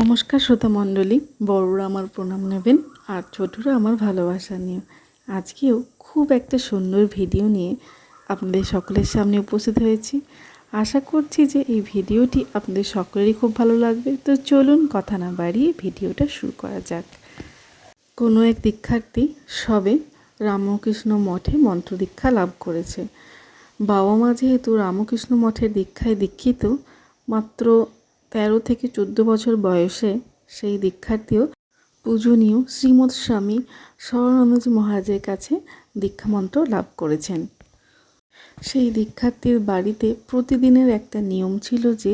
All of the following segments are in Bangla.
নমস্কার শ্রোতা মণ্ডলী বড়রা আমার প্রণাম নেবেন আর ছোটরা আমার ভালোবাসা নিয়ে। আজকেও খুব একটা সুন্দর ভিডিও নিয়ে আপনাদের সকলের সামনে উপস্থিত হয়েছি। আশা করছি যে এই ভিডিওটি আপনাদের সকলেরই খুব ভালো লাগবে। তো চলুন কথা না বাড়িয়ে ভিডিওটা শুরু করা যাক। কোনো এক দীক্ষার্থী সবে রামকৃষ্ণ মঠে মন্ত্র দীক্ষা লাভ করেছে। বাবা মা যেহেতু রামকৃষ্ণ মঠের দীক্ষায় দীক্ষিত, মাত্র তেরো থেকে চোদ্দ বছর বয়সে সেই দীক্ষার্থীও পূজনীয় শ্রীমৎ স্বামী সরনানন্দজি মহারাজের কাছে দীক্ষামন্ত্র লাভ করেছেন। সেই দীক্ষার্থীর বাড়িতে প্রতিদিনের একটা নিয়ম ছিল যে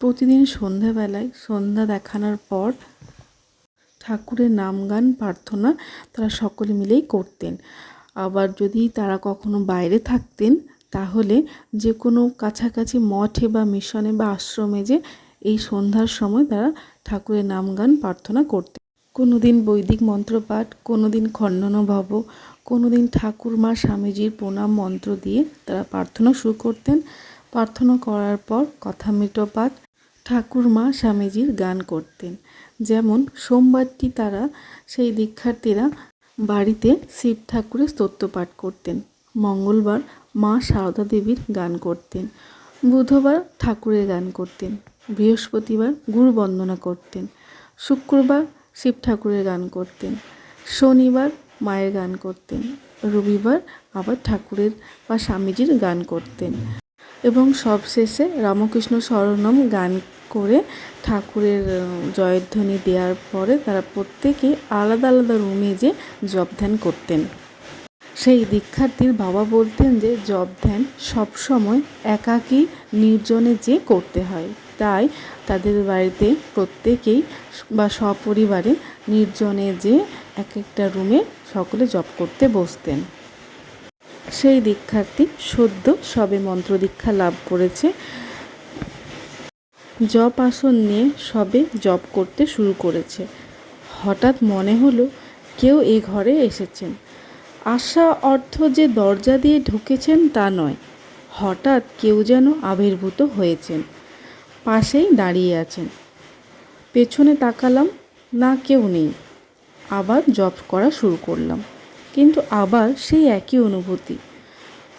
প্রতিদিন সন্ধ্যাবেলায় সন্ধ্যা দেখানোর পর ঠাকুরের নাম গান প্রার্থনা তারা সকলে মিলেই করতেন। আবার যদি তারা কখনো বাইরে থাকতেন, তাহলে যে কোনো কাছাকাছি মঠে বা মিশনে বা আশ্রমে যে এই সন্ধ্যার সময় তারা ঠাকুরের নাম গান প্রার্থনা করতেন কোনো দিন বৈদিক মন্ত্রপাঠ কোনো দিন খণ্ডনভব কোনো দিন ঠাকুর মা স্বামীজির প্রণাম মন্ত্র দিয়ে তারা প্রার্থনা শুরু করতেন। প্রার্থনা করার পর কথামৃত পাঠ ঠাকুর মা স্বামীজির গান করতেন। যেমন সোমবারটি তারা সেই দীক্ষার্থীরা বাড়িতে শিব ঠাকুরের স্তোত্র পাঠ করতেন। মঙ্গলবার মা সারদা দেবীর গান করতেন। বুধবার ঠাকুরের গান করতেন। বৃহস্পতিবার গুরু বন্দনা করতেন। শুক্রবার শিব ঠাকুরের গান করতেন। শনিবার মায়ের গান করতেন। রবিবার আবার ঠাকুরের বা স্বামীজির গান করতেন। এবং সবশেষে রামকৃষ্ণ স্মরণম গান করে ঠাকুরের জয়ধ্বনি দেওয়ার পরে তারা প্রত্যেকে আলাদা আলাদা রুমে যে জপ ধ্যান করতেন। সেই দীক্ষার্থীর বাবা বলতেন যে জপ ধ্যান সবসময় একাকী নির্জনে যে করতে হয়। তাই তাদের বাড়িতে প্রত্যেকেই বা সপরিবারে নির্জনে যে এক একটা রুমে সকলে জপ করতে বসতেন। সেই দীক্ষার্থী সদ্য সবে মন্ত্র দীক্ষা লাভ করেছে। জপ আসন নিয়ে সবে জপ করতে শুরু করেছে। হঠাৎ মনে হলো কেউ এ ঘরে এসেছেন। আশা অর্থ যে দরজা দিয়ে ঢুকেছেন তা নয়। হঠাৎ কেউ যেন আবির্ভূত হয়েছেন। পাশেই দাঁড়িয়ে আছেন। পেছনে তাকালাম, না কেউ নেই। আবার জপ করা শুরু করলাম, কিন্তু আবার সেই একই অনুভূতি।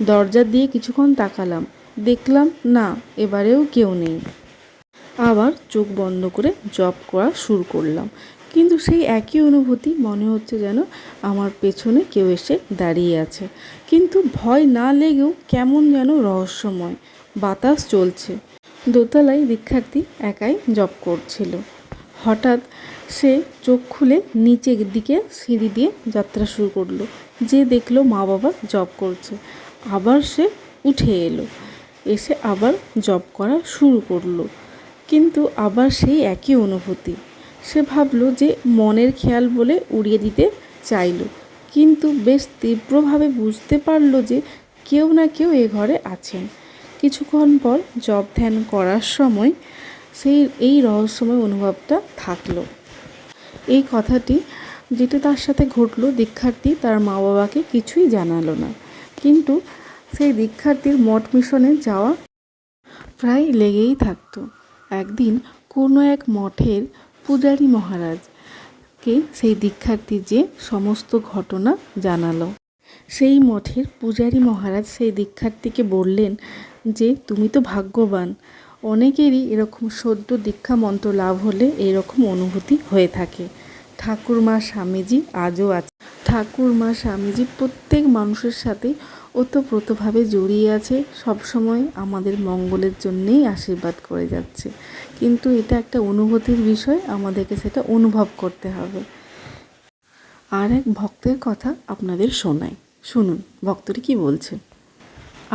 দরজা দিয়ে কিছুক্ষণ তাকালাম, দেখলাম, না, এবারেও কেউ নেই। আবার চোখ বন্ধ করে জব করা শুরু করলাম, কিন্তু সেই একই অনুভূতি মনে হচ্ছে যেন আমার পেছনে কেউ এসে দাঁড়িয়ে আছে। কিন্তু ভয় না লেগেও কেমন যেন রহস্যময় বাতাস চলছে। দোতলায় দীক্ষার্থী একাই জব করছিল। হঠাৎ সে চোখ খুলে নিচের দিকে সিঁড়ি দিয়ে যাত্রা শুরু করল। যে দেখল মা বাবা জব করছে, আবার সে উঠে এলো, এসে আবার জব করা শুরু করল। কিন্তু আবার সেই একই অনুভূতি। সে ভাবলো যে মনের খেয়াল বলে উড়িয়ে দিতে চাইলো, কিন্তু বেশ তীব্রভাবে বুঝতে পারল যে কেউ না কেউ এ ঘরে আছেন। কিছুক্ষণ পর জব ধ্যান করার সময় সেই, এই রহস্যময় অনুভবটা থাকল। এই কথাটি যেটা তার সাথে ঘটলো, দীক্ষার্থী তার মা বাবাকে কিছুই জানালো না। কিন্তু সেই দীক্ষার্থীর মঠ মিশনে যাওয়া প্রায় লেগেই থাকতো। একদিন কোনো এক মঠের পূজারী মহারাজকে সেই দীক্ষার্থী যে সমস্ত ঘটনা জানালো। সেই মঠের পূজারী মহারাজ সেই দীক্ষার্থীকে বললেন যে, তুমি তো ভাগ্যবান। অনেকেরই এরকম সদ্য দীক্ষা মন্ত্র লাভ হলে এরকম অনুভূতি হয়ে থাকে। ঠাকুরমা স্বামীজি আজও আছে ঠাকুরমা স্বামীজি প্রত্যেক মানুষের সাথে ওতপ্রোতভাবে জড়িয়ে আছে, সবসময় আমাদের মঙ্গলের জন্যেই আশীর্বাদ করে যাচ্ছে। কিন্তু এটা একটা অনুভূতির বিষয়, আমাদেরকে সেটা অনুভব করতে হবে। আর এক ভক্তের কথা আপনাদের শোনাই। শুনুন ভক্তটি কি বলছে?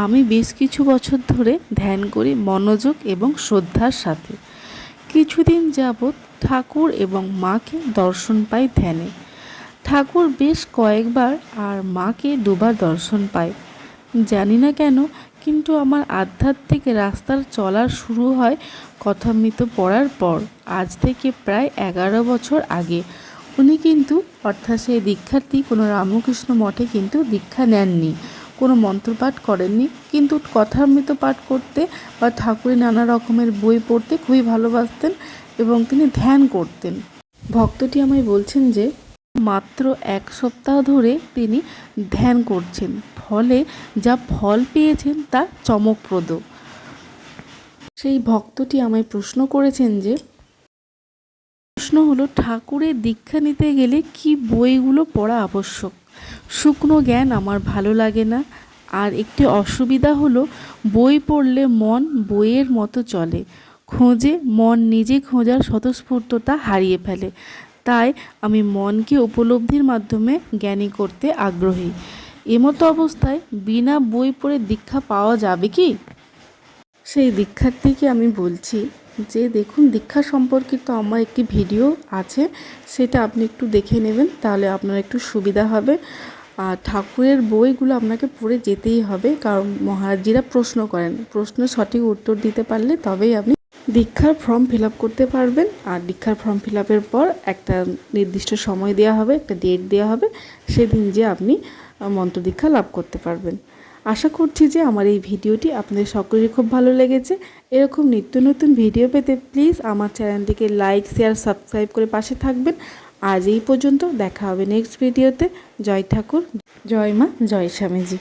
আমি বেশ কিছু বছর ধরে ধ্যান করি মনোযোগ এবং শ্রদ্ধার সাথে। কিছুদিন যাবৎ ঠাকুর এবং মাকে দর্শন পাই ধ্যানে। ঠাকুর বেশ কয়েকবার আর মাকে দুবার দর্শন পাই জানি না কেন, কিন্তু আমার আধ্যাত্মিক রাস্তার চলার শুরু হয় কথামৃত পড়ার পর। আজ থেকে প্রায় এগারো বছর আগে। উনি কিন্তু, অর্থাৎ সেই দীক্ষার্থী কোনো রামকৃষ্ণ মঠে কিন্তু দীক্ষা নেননি। কোনো মন্ত্রপাঠ করেননি। কিন্তু কথামৃত পাঠ করতে বা ঠাকুরের নানা রকমের বই পড়তে খুবই ভালোবাসতেন এবং তিনি ধ্যান করতেন। ভক্তটি আমায় বলছেন যে, মাত্র এক সপ্তাহ ধরে তিনি ধ্যান করছেন। ফলে যা ফল পেয়েছেন তা চমকপ্রদ। সেই ভক্তটি আমায় প্রশ্ন করেছেন যে প্রশ্ন হলো, ঠাকুরের দীক্ষা নিতে গেলে কি বইগুলো পড়া আবশ্যক? শুকনো জ্ঞান আমার ভালো লাগে না। আর একটি অসুবিধা হলো, বই পড়লে মন বইয়ের মতো চলে। খোঁজে মন নিজে খোঁজার স্বতঃস্ফূর্ততা হারিয়ে ফেলে। তাই আমি মনকে উপলব্ধির মাধ্যমে জ্ঞানী করতে আগ্রহী। এমতো অবস্থায় বিনা বই পড়ে দীক্ষা পাওয়া যাবে কি? সেই দীক্ষার্থীকে আমি বলছি যে দেখুন, দীক্ষা সম্পর্কিত আমার একটি ভিডিও আছে, সেটা আপনি একটু দেখে নেবেন, তাহলে আপনার একটু সুবিধা হবে। আর ঠাকুরের বইগুলো আপনাকে পড়ে যেতেই হবে, কারণ মহারাজজিরা প্রশ্ন করেন। প্রশ্নের সঠিক উত্তর দিতে পারলে তবেই আপনি দীক্ষার ফর্ম ফিল করতে পারবেন। আর দীক্ষার ফর্ম ফিল পর একটা নির্দিষ্ট সময় দেওয়া হবে, একটা ডেট দেওয়া হবে, সেদিন যে আপনি মন্ত্র দীক্ষা লাভ করতে পারবেন। আশা করছি যে আমার এই ভিডিওটি আপনাদের সকলেরই খুব ভালো লেগেছে। এরকম নিত্য নতুন ভিডিও পেতে প্লিজ আমার চ্যানেলটিকে লাইক শেয়ার সাবস্ক্রাইব করে পাশে থাকবেন। আজ এই পর্যন্ত দেখা হবে নেক্সট ভিডিওতে জয় ঠাকুর, জয় মা, জয় স্বামীজি।